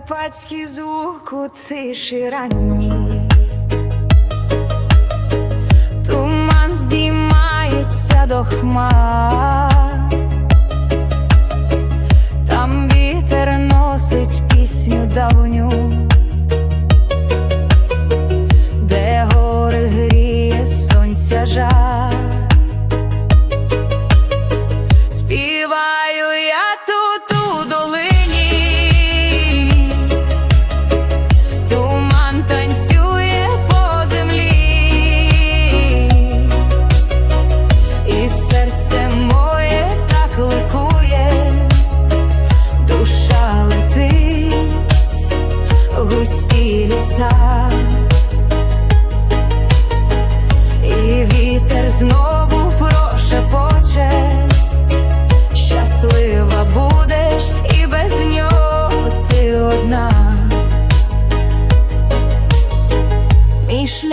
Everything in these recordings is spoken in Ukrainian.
Козацький звук у тиші ранній Туман здіймається до хмар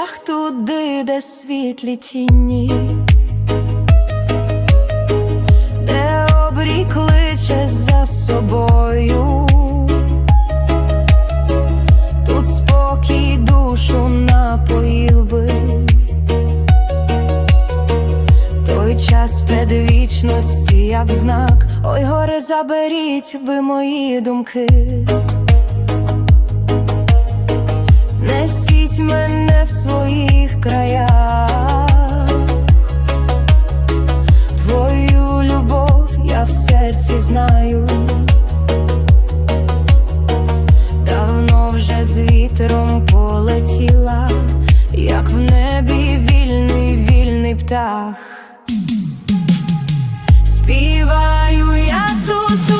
шлях туди, де світлі тіні, де обрій кличе за собою, тут спокій душу напоїв би. Той час предвічності, як знак, ой, горе, заберіть ви мої думки. Несіть мене в своїх краях, твою любов я в серці знаю. Давно вже з вітром полетіла, як в небі вільний, вільний птах. Співаю я тут